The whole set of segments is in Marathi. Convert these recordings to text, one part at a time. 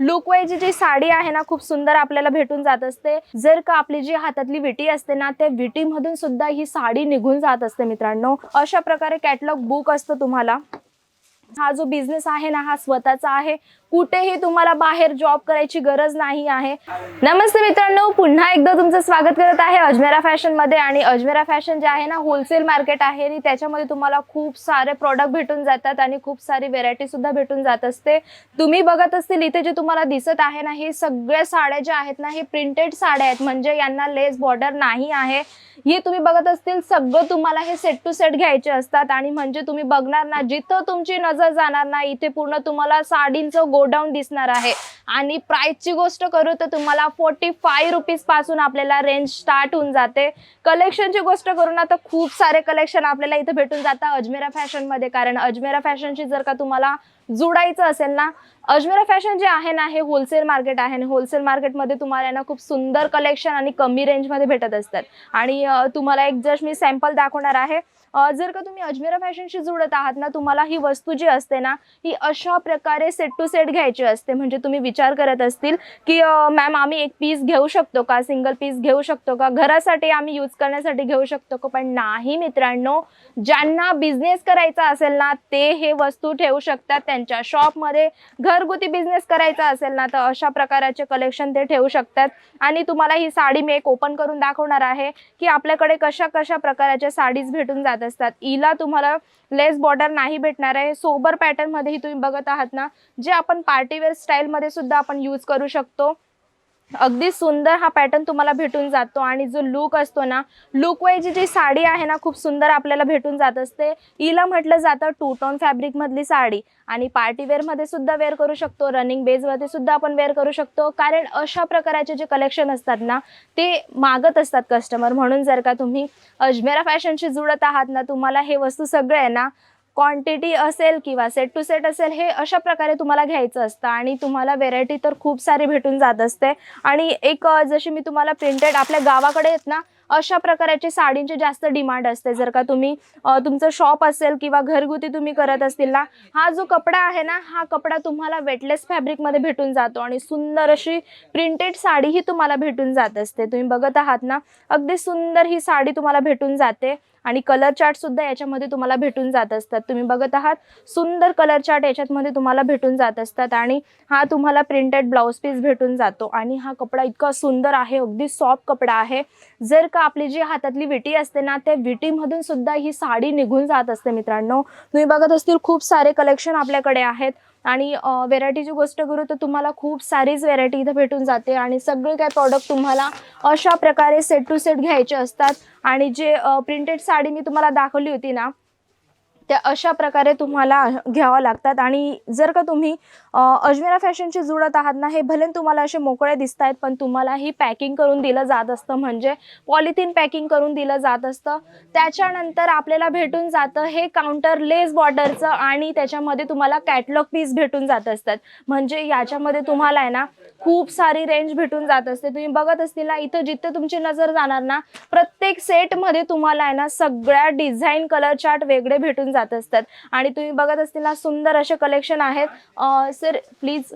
लुक जी साडी आहे ना खूप सुंदर आपल्याला भेटून जात असते. जर का आपली जी हातातली विटी असते ना त्या विटीमधून सुद्धा ही साडी निघून जात असते मित्रांनो. अशा प्रकारे कॅटलॉग बुक असतं तुम्हाला. हा जो बिझनेस आहे ना हा स्वतःचा आहे. कुठेही तुम्हाला बाहेर जॉब करायची गरज नाही आहे. नमस्ते मित्रांनो पुन्हा एकदा तुमचं स्वागत करत आहे अजमेरा फॅशनमध्ये. आणि अजमेरा फॅशन जे आहे ना होलसेल मार्केट आहे आणि त्याच्यामध्ये तुम्हाला खूप सारे प्रॉडक्ट भेटून जातात आणि खूप सारी व्हेरायटी सुद्धा भेटून जात असते. तुम्ही बघत असतील इथे जे तुम्हाला दिसत आहे ना हे सगळ्या साड्या ज्या आहेत ना हे प्रिंटेड साड्या आहेत. म्हणजे यांना लेस बॉर्डर नाही आहे. हे तुम्ही बघत असतील सगळं तुम्हाला हे सेट टू सेट घ्यायचे असतात. आणि म्हणजे तुम्ही बघणार ना जिथं तुमची नजर जाणार ना इथे पूर्ण तुम्हाला साडींचं गोडाऊन दिसणार आहे. आणि प्राईसची गोष्ट करू तर तुम्हाला फोर्टी फाय रुपीजपासून आपल्याला रेंज स्टार्ट होऊन जाते. कलेक्शनची गोष्ट करू ना तर खूप सारे कलेक्शन आपल्याला इथे भेटून जातं अजमेरा फॅशनमध्ये कारण अजमेरा फॅशनची जर का तुम्हाला जुडायचं असेल ना अजमेरा फॅशन जे आहे ना हे होलसेल मार्केट आहे. आणि होलसेल मार्केटमध्ये तुम्हाला ना खूप सुंदर कलेक्शन आणि कमी रेंजमध्ये भेटत असतात. आणि तुम्हाला एक जस्ट मी सॅम्पल दाखवणार आहे. जर का तुम्ही अजमेरा फॅशनशी जुळत आहात ना तुम्हाला ही वस्तू जी असते ना ही अशा प्रकारे सेट टू सेट घ्यायची असते. म्हणजे तुम्ही विचार करत असतील की मॅम आम्ही एक पीस घेऊ शकतो का? सिंगल पीस घेऊ शकतो का? घरासाठी आम्ही यूज करण्यासाठी घेऊ शकतो का? पण नाही मित्रांनो ज्यांना बिझनेस करायचा असेल ना ते हे वस्तू ठेवू शकतात त्यांच्या शॉपमध्ये घरगुती बिझनेस करायचा असेल ना तर अशा प्रकाराचे कलेक्शन ते ठेवू शकतात. आणि तुम्हाला ही साडी मी एक ओपन करून दाखवणार आहे की आपल्याकडे कशा कशा प्रकाराच्या साडीज भेटून जातात. जात असतात. इला तुम्हाला लेस बॉर्डर नाही भेटणार आहे. सोबर पॅटर्नमध्येही तुम्ही बघत आहात ना जे आपण पार्टीवेअर स्टाईलमध्ये सुद्धा आपण यूज करू शकतो. अगदी सुंदर हा पॅटर्न तुम्हाला भेटून जातो आणि जो लुक असतो ना लुक वाईज जी साडी आहे ना खूप सुंदर आपल्याला भेटून जात असते. हिला म्हटलं जातं टू टोन फॅब्रिक मधली साडी आणि पार्टीवेअरमध्ये सुद्धा वेअर करू शकतो रनिंग बेजमध्ये सुद्धा आपण वेअर करू शकतो. कारण अशा प्रकारचे जे कलेक्शन असतात ना ते मागत असतात कस्टमर म्हणून जर का तुम्ही अजमेरा फॅशनशी जुळत आहात ना तुम्हाला हे वस्तू सगळे आहे ना क्वांटिटी असेल किंवा सेट टू सेट असेल हे अशा प्रकारे तुम्हाला घ्यायचं असतं. आणि तुम्हाला व्हेरायटी तर खूप सारी भेटून जात असते. आणि एक जशी मी तुम्हाला प्रिंटेड आपल्या गावाकडे आहेत ना अशा प्रकारचे साडींची जास्त डिमांड असते. जर का तुम्ही तुमचं शॉप असेल किंवा घरगुती तुम्ही करत असतील ना हा जो कपडा आहे ना हा कपडा तुम्हाला वेटलेस फॅब्रिकमध्ये भेटून जातो आणि सुंदर अशी प्रिंटेड साडीही तुम्हाला भेटून जात असते. तुम्ही बघत आहात ना अगदी सुंदर ही साडी तुम्हाला भेटून जाते आणि कलर चार्ट सुद्धा याच्यामध्ये तुम्हाला भेटून जात असतात. तुम्ही बघत आहात सुंदर कलर चार्ट याच्यामध्ये तुम्हाला भेटून जात असतात आणि हा तुम्हाला प्रिंटेड ब्लाऊज पीस भेटून जातो. आणि हा कपडा इतका सुंदर आहे अगदी सॉफ्ट कपडा आहे. जर का आपली जी हातातली विटी असते ना त्या विटीमधून सुद्धा ही साडी निघून जात असते मित्रांनो. तुम्ही बघत असतील खूप सारे कलेक्शन आपल्याकडे आहेत. आणि व्हेरायटीची गोष्ट करू तर तुम्हाला खूप सारीच व्हेरायटी इथं भेटून जाते. आणि सगळे काय प्रॉडक्ट तुम्हाला अशा प्रकारे सेट टू सेट घ्यायचे असतात. आणि जे प्रिंटेड साडी मी तुम्हाला दाखवली होती ना त्या अशा प्रकारे तुम्हाला घ्यावं लागतात. आणि जर का तुम्ही अजमेरा फॅशनशी जुळत आहात ना हे भले तुम्हाला असे मोकळे दिसत आहेत पण तुम्हाला ही पॅकिंग करून दिलं जात असतं. म्हणजे पॉलिथिन पॅकिंग करून दिलं जात असतं. त्याच्यानंतर आपल्याला भेटून जातं हे काउंटर लेस बॉर्डरचं आणि त्याच्यामध्ये तुम्हाला कॅटलॉग पीस भेटून जात असतात. म्हणजे याच्यामध्ये तुम्हाला आहे ना खूप सारी रेंज भेटून जात असते. तुम्ही बघत असतील ना इथं जिथं तुमची नजर जाणार ना प्रत्येक सेटमध्ये तुम्हाला आहे ना सगळ्या डिझाईन कलर चार्ट वेगळे भेटून जात असतात. आणि तुम्ही बघत असतील ना सुंदर असे कलेक्शन आहेत. सर प्लीज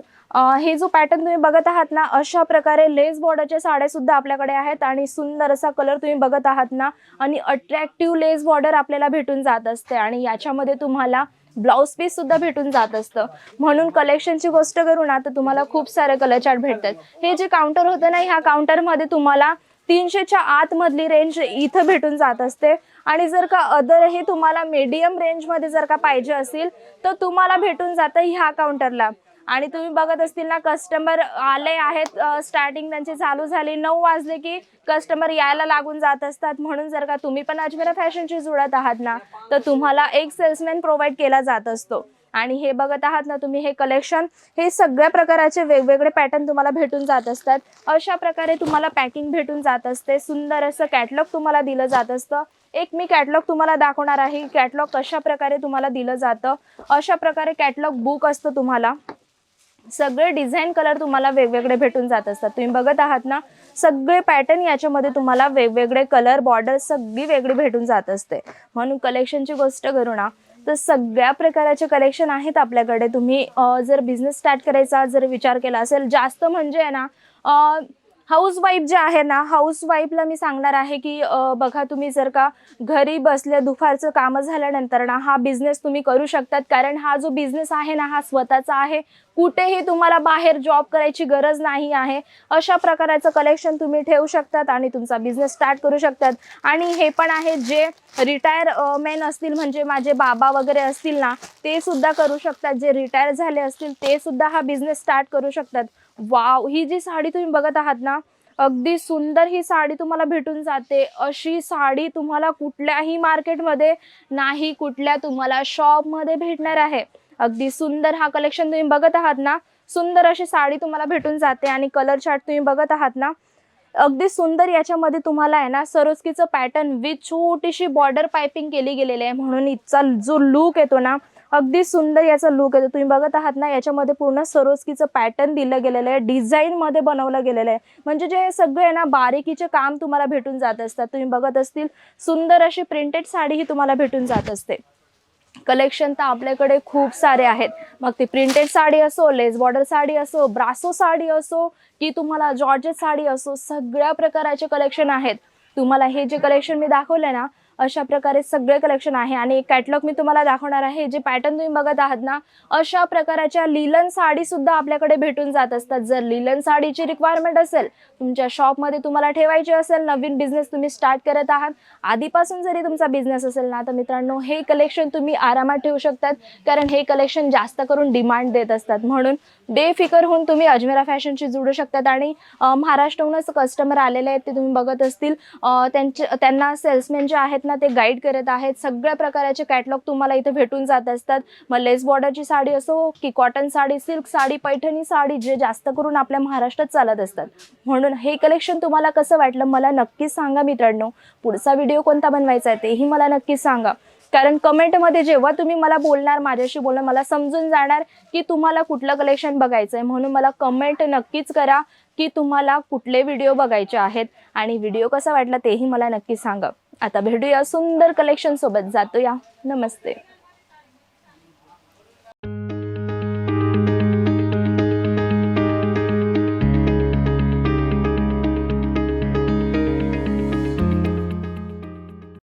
हे जो पॅटर्न तुम्ही बघत आहात ना अशा प्रकारे लेस बॉर्डरच्या साड्या सुद्धा आपल्याकडे आहेत आणि सुंदर असा कलर तुम्ही बघत आहात ना आणि अट्रॅक्टिव्ह लेस बॉर्डर आपल्याला भेटून जात असते. आणि याच्यामध्ये तुम्हाला ब्लाऊज पीस सुद्धा भेटून जात असतं. म्हणून कलेक्शनची गोष्ट करू ना तर तुम्हाला खूप सारे कलर चार्ट भेटतात. हे जे काउंटर होतं ना ह्या काउंटरमध्ये तुम्हाला तीनशेच्या आतमधली रेंज इथं भेटून जात असते. आणि जर का अदर हे तुम्हाला मीडियम रेंजमध्ये जर का पाहिजे असेल तर तुम्हाला भेटून जातं ह्या काउंटरला आणि तुम्ही बघत असतील ना कस्टमर आले आहेत स्टार्टिंग त्यांची चालू झाली नऊ वाजले की कस्टमर यायला लागून जात असतात. म्हणून जर का तुम्ही पण अजमेरा फॅशनशी जुळत आहात ना तर तुम्हाला एक सेल्समॅन प्रोव्हाइड केला जात असतो. आणि हे बघत आहात ना तुम्ही हे कलेक्शन हे सगळ्या प्रकाराचे वेगवेगळे पॅटर्न तुम्हाला भेटून जात असतात. अशा प्रकारे तुम्हाला पॅकिंग भेटून जात असते. सुंदर असं कॅटलॉग तुम्हाला दिलं जात असतं. एक मी कॅटलॉग तुम्हाला दाखवणार आहे. कॅटलॉग कशा प्रकारे तुम्हाला दिलं जातं? अशा प्रकारे कॅटलॉग बुक असतं तुम्हाला. सगळे डिझाईन कलर तुम्हाला वेगवेगळे भेटून जात असतात. तुम्ही बघत आहात ना सगळे पॅटर्न याच्यामध्ये तुम्हाला वेगवेगळे कलर बॉर्डर सगळी वेगळी भेटून जात असते. म्हणून कलेक्शनची गोष्ट करू ना. तर सगळ्या प्रकारचे कलेक्शन आहेत आपल्याकडे. तुम्ही जर बिझनेस स्टार्ट करायचा जर विचार केला असेल जास्त म्हणजे आहे ना हाऊस वाईफ जे आहे ना हाऊस वाईफला मी सांगणार आहे की बघा तुम्ही जर का घरी बसल्या दुपारचं कामं झाल्यानंतर ना हा बिझनेस तुम्ही करू शकतात. कारण हा जो बिझनेस आहे ना हा स्वतःचा आहे. कुठेही तुम्हाला बाहेर जॉब करायची गरज नाही आहे. अशा प्रकारचं कलेक्शन तुम्ही ठेवू शकतात आणि तुमचा बिझनेस स्टार्ट करू शकतात. आणि हे पण आहे जे रिटायर मेन असतील म्हणजे माझे बाबा वगैरे असतील ना ते सुद्धा करू शकतात. जे रिटायर झाले असतील ते सुद्धा हा बिझनेस स्टार्ट करू शकतात. वाव ही जी साडी तुम्ही बघत आहात ना अगदी सुंदर ही साडी तुम्हाला भेटून जाते. अशी साडी तुम्हाला कुठल्याही मार्केटमध्ये नाही कुठल्या तुम्हाला शॉपमध्ये भेटणार आहे. अगदी सुंदर हा कलेक्शन तुम्ही बघत आहात ना? सुंदर अशी साडी तुम्हाला भेटून जाते आणि कलर चार्ट तुम्ही बघत आहात ना? अगदी सुंदर याच्यामध्ये तुम्हाला आहे ना सरोस्कीचं पॅटर्न विथ छोटीशी बॉर्डर पायपिंग केली गेलेली आहे. म्हणून इथचा जो लुक येतो ना अगदी सुंदर याचा लुक येतो. तुम्ही बघत आहात ना याच्यामध्ये पूर्ण सरोस्कीचं पॅटर्न दिलं गेलेलं आहे. डिझाईनमध्ये बनवलं गेलेलं आहे. म्हणजे जे सगळे आहे ना बारीकीचे काम तुम्हाला भेटून जात असतात. तुम्ही बघत असतील सुंदर अशी प्रिंटेड साडी ही तुम्हाला भेटून जात असते. कलेक्शन तर आपल्याकडे खूप सारे आहेत. मग ती प्रिंटेड साडी असो लेस बॉर्डर साडी असो ब्रासो साडी असो की तुम्हाला जॉर्जेट साडी असो सगळ्या प्रकाराचे कलेक्शन आहेत. तुम्हाला हे जे कलेक्शन मी दाखवले ना अशा प्रकारे सगळे कलेक्शन आहे. आणि एक कॅटलॉग मी तुम्हाला दाखवणार आहे. जे पॅटर्न तुम्ही बघत आहात ना अशा प्रकारच्या लिलन साडी सुद्धा आपल्याकडे भेटून जात असतात. जर लिलन साडीची रिक्वायरमेंट असेल तुमच्या शॉपमध्ये तुम्हाला ठेवायची असेल नवीन बिझनेस तुम्ही स्टार्ट करत आहात. आधीपासून जरी तुमचा बिझनेस असेल ना तर मित्रांनो हे कलेक्शन तुम्ही आरामात ठेवू शकतात. कारण हे कलेक्शन जास्त करून डिमांड देत असतात. म्हणून बेफिकर होऊन तुम्ही अजमेरा फॅशनशी जुडू शकतात. आणि महाराष्ट्राहूनच कस्टमर आलेले आहेत ते तुम्ही बघत असतील. त्यांचे त्यांना सेल्समॅन जे आहेत आहेत ना ते गाईड करत आहेत. सगळ्या प्रकाराचे कॅटलॉग तुम्हाला इथे भेटून जात असतात. मग लेस बॉर्डरची साडी असो की कॉटन साडी सिल्क साडी पैठणी साडी जे जास्त करून आपल्या महाराष्ट्रात चालत असतात. म्हणून हे कलेक्शन तुम्हाला कसं वाटलं मला नक्कीच सांगा मित्रांनो. पुढचा व्हिडिओ कोणता बनवायचा आहे तेही मला नक्कीच सांगा. कारण कमेंटमध्ये जेव्हा तुम्ही मला बोलणार माझ्याशी बोलणार मला समजून जाणार की तुम्हाला कुठलं कलेक्शन बघायचं आहे म्हणून मला कमेंट नक्कीच करा की तुम्हाला कुठले व्हिडिओ बघायचे आहेत. आणि व्हिडिओ कसा वाटला तेही मला नक्की सांगा. आता भेटूया सुंदर कलेक्शन सोबत. जातो या नमस्ते.